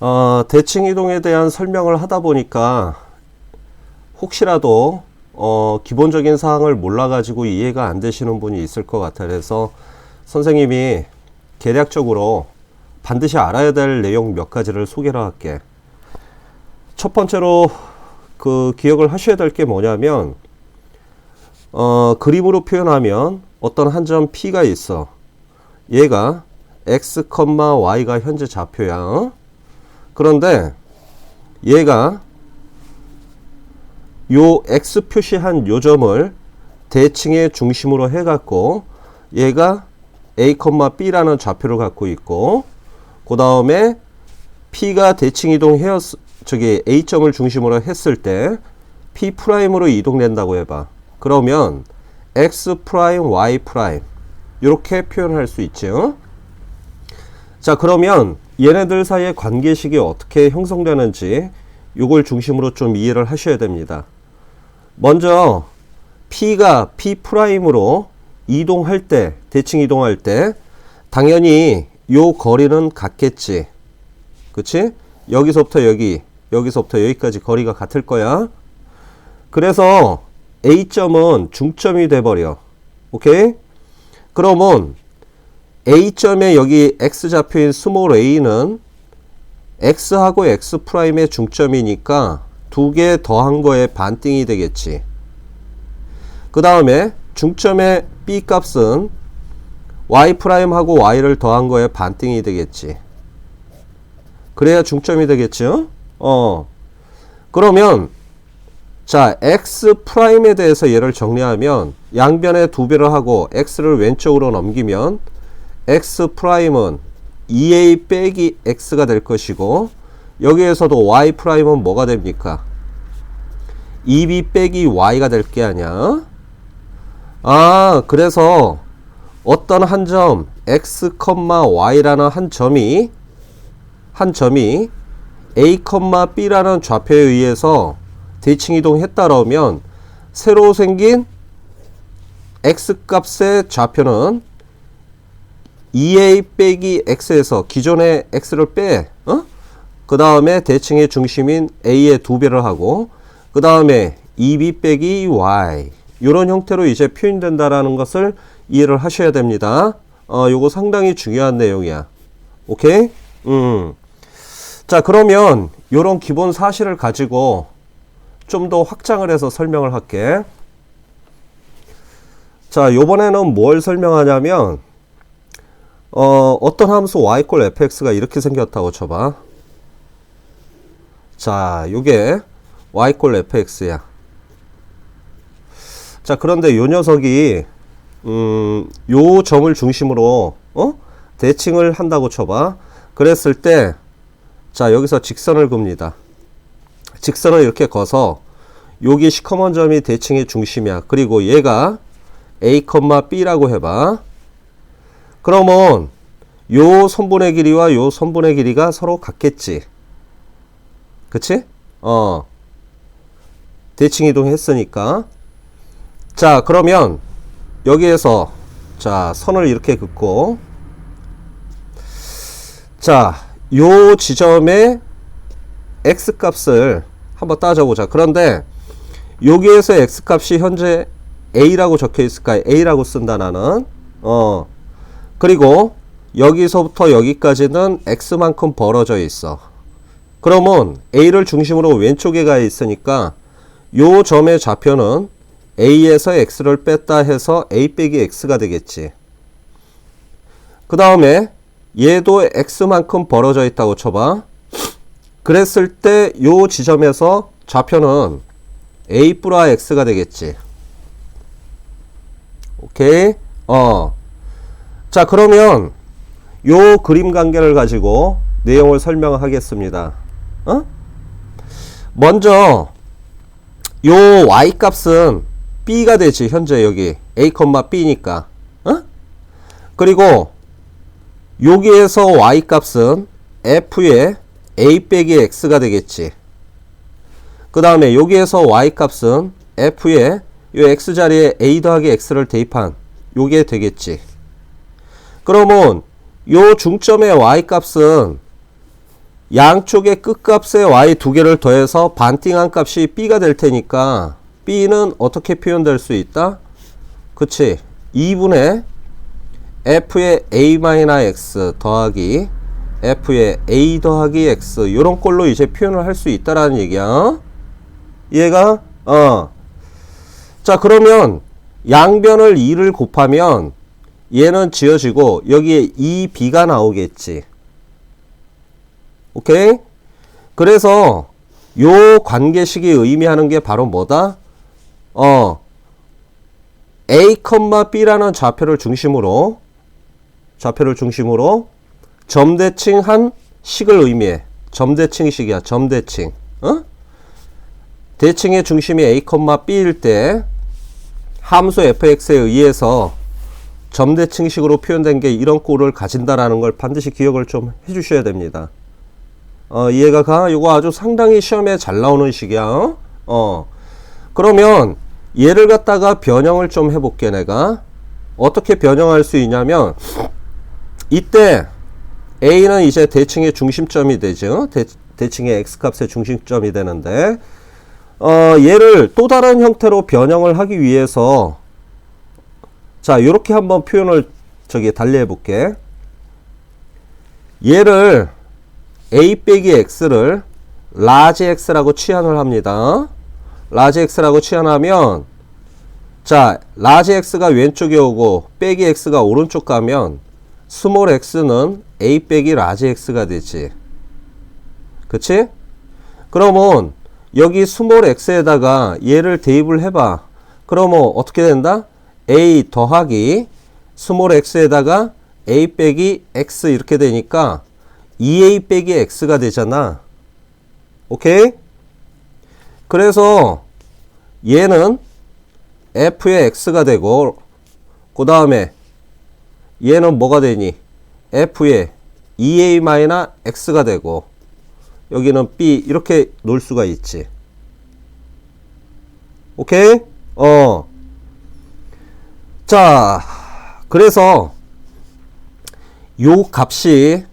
어, 대칭 이동에 대한 설명을 하다 보니까 혹시라도 어, 기본적인 사항을 몰라가지고 이해가 안 되시는 분이 있을 것 같아요. 그래서 선생님이 계략적으로 반드시 알아야 될 내용 몇 가지를 소개를 할게. 첫 번째로 그 기억을 하셔야 될 게 뭐냐면 어, 그림으로 표현하면 어떤 한 점 P가 있어. 얘가 x, y가 현재 좌표야. 어? 그런데 얘가 요 x 표시한 요 점을 대칭의 중심으로 해갖고 얘가 a, b라는 좌표를 갖고 있고 그 다음에 p가 대칭 이동해 저기 a점을 중심으로 했을 때 p 프라임으로 이동된다고 해봐. 그러면 x 프라임, y 프라임 이렇게 표현할 수 있죠. 자 그러면 얘네들 사이의 관계식이 어떻게 형성되는지 이걸 중심으로 좀 이해를 하셔야 됩니다. 먼저 P가 P 프라임으로 이동할 때, 대칭 이동할 때 당연히 요 거리는 같겠지. 그치? 여기서부터 여기, 여기서부터 여기까지 거리가 같을 거야. 그래서 A점은 중점이 돼버려. 오케이? 그러면 A점에 여기 X좌표인 스몰 a는 X하고 X 프라임의 중점이니까 두 개 더한 거에 반띵이 되겠지. 그 다음에 중점의 B 값은 Y 프라임하고 Y를 더한 거에 반띵이 되겠지. 그래야 중점이 되겠죠? 어. 그러면 자, x 프라임에 대해서 얘를 정리하면 양변에 두 배를 하고 x를 왼쪽으로 넘기면 x 프라임은 2a 빼기 x가 될 것이고 여기에서도 y 프라임은 뭐가 됩니까? 2b 빼기 y가 될 게 아니야. 아, 그래서 어떤 한 점 x, y라는 한 점이 한 점이 a, b라는 좌표에 의해서 대칭 이동했다라면 새로 생긴 x 값의 좌표는 2a 빼기 x에서 기존의 x를 빼, 어? 그 다음에 대칭의 중심인 a의 두 배를 하고, 그 다음에 2b 빼기 y. 이런 형태로 이제 표현된다라는 것을 이해를 하셔야 됩니다. 어, 요거 상당히 중요한 내용이야. 오케이? 음. 자, 그러면 요런 기본 사실을 가지고 좀 더 확장을 해서 설명을 할게. 자, 요번에는 뭘 설명하냐면, 어, 어떤 함수 y 꼴 fx가 이렇게 생겼다고 쳐봐. 자, 요게 y 꼴 fx야. 자, 그런데 요 녀석이 음, 요 점을 중심으로 어? 대칭을 한다고 쳐봐. 그랬을 때 자, 여기서 직선을 굽니다. 직선을 이렇게 거서 여기 시커먼 점이 대칭의 중심이야. 그리고 얘가 a, b라고 해봐. 그러면 요 선분의 길이와 요 선분의 길이가 서로 같겠지. 그치? 어. 대칭 이동했으니까. 자, 그러면 여기에서 자, 선을 이렇게 긋고 자, 요 지점의 x 값을 한번 따져보자. 그런데 여기에서 x 값이 현재 a라고 적혀 있을까? a라고 쓴다 나는. 어. 그리고 여기서부터 여기까지는 x만큼 벌어져 있어. 그러면 a를 중심으로 왼쪽에 가 있으니까 요 점의 좌표는 a에서 x를 뺐다 해서 a 빼기 x가 되겠지. 그 다음에 얘도 x만큼 벌어져 있다고 쳐봐. 그랬을 때 요 지점에서 좌표는 a 플라 x가 되겠지. 오케이? 어. 자, 그러면 요 그림 관계를 가지고 내용을 설명하겠습니다. 어? 먼저 요 y 값은 b가 되지 현재 여기 a, b니까 어? 그리고 여기에서 y 값은 f의 a 빼기 x가 되겠지. 그 다음에 여기에서 y 값은 f의 요 x 자리에 a 더하기 x를 대입한 요게 되겠지. 그러면 요 중점의 y 값은 양쪽의 끝값에 y 두 개를 더해서 반띵한 값이 b가 될 테니까 b는 어떻게 표현될 수 있다? 그치 2분의 f의 a-x 더하기 f의 a 더하기 x 요런 꼴로 이제 표현을 할 수 있다라는 얘기야 얘가 어. 자 그러면 양변을 2를 곱하면 얘는 지어지고 여기에 2b가 나오겠지 오케이? 그래서 요 관계식이 의미하는 게 바로 뭐다? 어, a, b라는 좌표를 중심으로 좌표를 중심으로 점대칭한 식을 의미해. 점대칭식이야. 점대칭. 어? 대칭의 중심이 a, b일 때 함수 fx에 의해서 점대칭식으로 표현된 게 이런 꼴을 가진다라는 걸 반드시 기억을 좀 해주셔야 됩니다. 어, 이해가 가? 이거 아주 상당히 시험에 잘 나오는 식이야. 어? 어. 그러면 얘를 갖다가 변형을 좀 해볼게 내가. 어떻게 변형할 수 있냐면 이때 A는 이제 대칭의 중심점이 되죠. 대, 대칭의 X값의 중심점이 되는데 어, 얘를 또 다른 형태로 변형을 하기 위해서 자, 이렇게 한번 표현을 저기 달리해 볼게. 얘를 a 빼기 x를 라지 x라고 치환을 합니다. 라지 x라고 치환하면 자, 라지 x가 왼쪽에 오고 빼기 x가 오른쪽 가면 스몰 x는 a 빼기 라지 x가 되지. 그치? 그러면 여기 스몰 x에다가 얘를 대입을 해봐. 그러면 어떻게 된다? A 더하기 스몰 x에다가 a 빼기 x 이렇게 되니까 2a 빼기 x가 되잖아. 오케이? 그래서 얘는 f의 x가 되고 그 다음에 얘는 뭐가 되니? f의 2a 마이너 x가 되고 여기는 b 이렇게 놓을 수가 있지. 오케이? 어. 자, 그래서 요 값이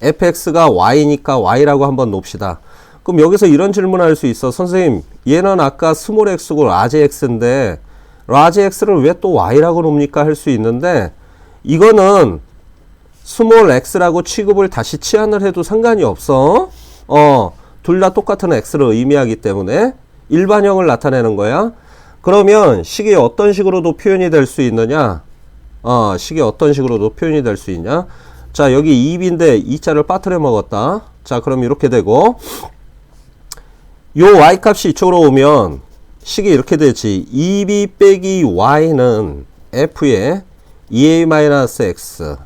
fx가 y니까 y라고 한번 놓읍시다. 그럼 여기서 이런 질문을 할수 있어. 선생님, 얘는 아까 스몰 x고 라지 x인데 라지 x를 왜 또 y라고 놓습니까? 할 수 있는데 이거는 스몰 x라고 취급을 다시 치환을 해도 상관이 없어. 어, 둘 다 똑같은 x를 의미하기 때문에 일반형을 나타내는 거야. 그러면 식이 어떤 식으로도 표현이 될 수 있느냐? 어, 식이 어떤 식으로도 표현이 될 수 있냐? 자, 여기 2b인데 2자를 빠뜨려 먹었다. 자, 그럼 이렇게 되고 요 y 값이 이쪽으로 오면 식이 이렇게 되지. 2b 빼기 y는 f의 2a-x.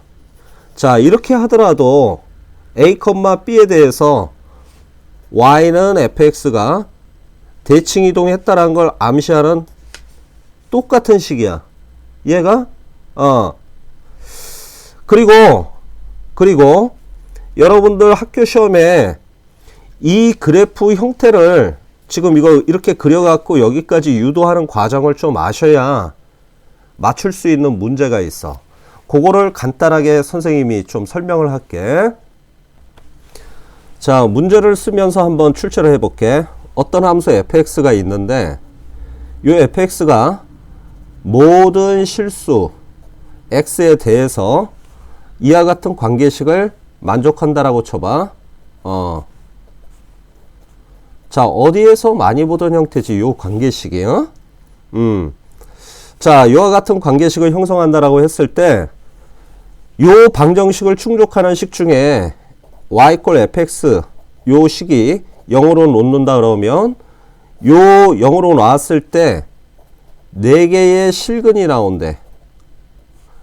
자, 이렇게 하더라도 a, b에 대해서 y는 fx가 대칭 이동했다라는 걸 암시하는 똑같은 식이야. 얘가 어. 그리고 그리고 여러분들 학교 시험에 이 그래프 형태를 지금 이거 이렇게 그려갖고 여기까지 유도하는 과정을 좀 아셔야 맞출 수 있는 문제가 있어. 그거를 간단하게 선생님이 좀 설명을 할게. 자, 문제를 쓰면서 한번 출제를 해볼게. 어떤 함수 fx가 있는데, 이 fx가 모든 실수 x에 대해서 이와 같은 관계식을 만족한다라고 쳐봐. 어. 자, 어디에서 많이 보던 형태지, 요 관계식이요? 음. 자, 이와 같은 관계식을 형성한다라고 했을 때, 요 방정식을 충족하는 식 중에 y 꼴 fx 요 식이 0으로 놓는다 그러면 요 0으로 놨을 때 4개의 실근이 나온대.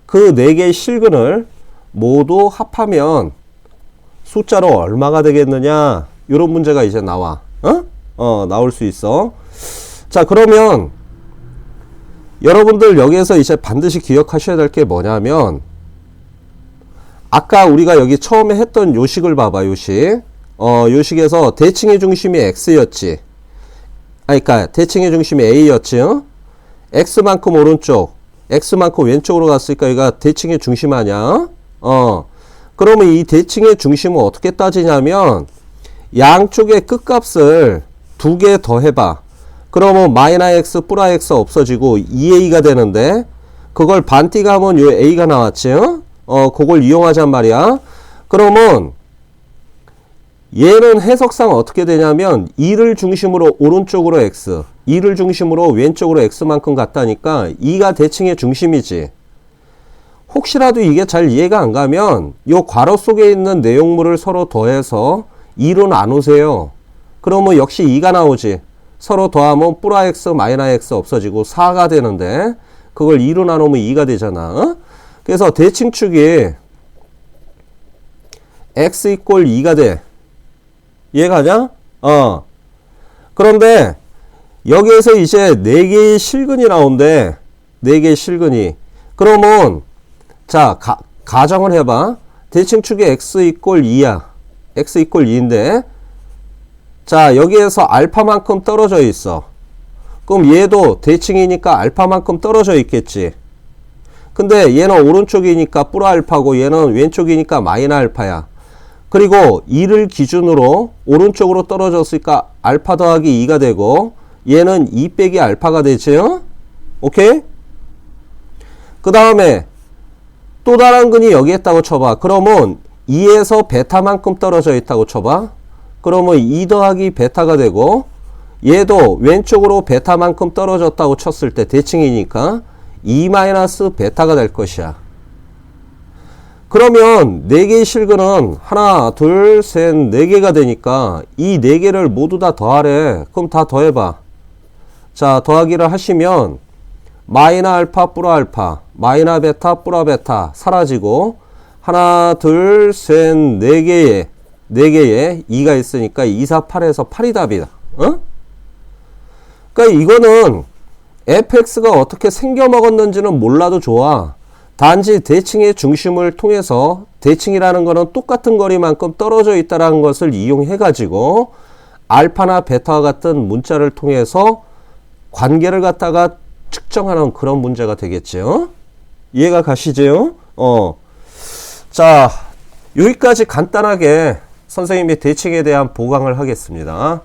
그 4개의 실근을 모두 합하면 숫자로 얼마가 되겠느냐? 이런 문제가 이제 나와. 어? 어, 나올 수 있어. 자, 그러면 여러분들 여기에서 이제 반드시 기억하셔야 될 게 뭐냐면 아까 우리가 여기 처음에 했던 요식을 봐봐, 요식. 어, 요식에서 대칭의 중심이 x였지. 아, 그니까 대칭의 중심이 a였지. 어? x만큼 오른쪽, x만큼 왼쪽으로 갔으니까 여기가 대칭의 중심 아니야? 어. 그러면 이 대칭의 중심은 어떻게 따지냐면 양쪽의 끝값을 두 개 더해봐. 그러면 마이너 x 플라 x 없어지고 2a가 되는데 그걸 반띠가 하면 요 a가 나왔지. 어? 어, 그걸 이용하잔 말이야. 그러면 얘는 해석상 어떻게 되냐면 2를 중심으로 오른쪽으로 x, 2를 중심으로 왼쪽으로 x만큼 같다니까 2가 대칭의 중심이지. 혹시라도 이게 잘 이해가 안 가면 요 괄호 속에 있는 내용물을 서로 더해서 2로 나누세요. 그러면 역시 2가 나오지. 서로 더하면 뿌라 x 마이너 x 없어지고 4가 되는데 그걸 2로 나누면 2가 되잖아. 어? 그래서 대칭축이 x 이꼴 2가 돼. 이해가냐? 어. 그런데 여기에서 이제 4개의 실근이 나온대. 4개의 실근이. 그러면 자, 가, 가정을 해봐. 대칭축이 x 이꼴 2야. x 이꼴 2인데 자, 여기에서 알파만큼 떨어져 있어. 그럼 얘도 대칭이니까 알파만큼 떨어져 있겠지. 근데 얘는 오른쪽이니까 뿌라 알파고 얘는 왼쪽이니까 마이너 알파야. 그리고 2를 기준으로 오른쪽으로 떨어졌으니까 알파 더하기 2가 되고 얘는 2 빼기 알파가 되죠. 오케이? 그 다음에 또 다른 근이 여기 있다고 쳐봐. 그러면 2에서 베타만큼 떨어져 있다고 쳐봐. 그러면 2 더하기 베타가 되고 얘도 왼쪽으로 베타만큼 떨어졌다고 쳤을 때 대칭이니까 2 마이너스 베타가 될 것이야. 그러면 4개의 실근은 하나, 둘, 셋, 4개가 되니까 이 4개를 모두 다 더하래. 그럼 다 더해봐. 자, 더하기를 하시면 마이너 알파 뿌라 알파, 마이너 베타 뿌라 베타 사라지고 하나, 둘, 셋, 4개의 4개의 2가 있으니까 2, 4, 8에서 8이 답이다. 어? 그러니까 이거는 fx가 어떻게 생겨 먹었는지는 몰라도 좋아. 단지 대칭의 중심을 통해서 대칭이라는 것은 똑같은 거리만큼 떨어져 있다는 것을 이용해 가지고 알파나 베타와 같은 문자를 통해서 관계를 갖다가 측정하는 그런 문제가 되겠죠. 이해가 가시죠? 어. 자, 여기까지 간단하게 선생님이 대칭에 대한 보강을 하겠습니다.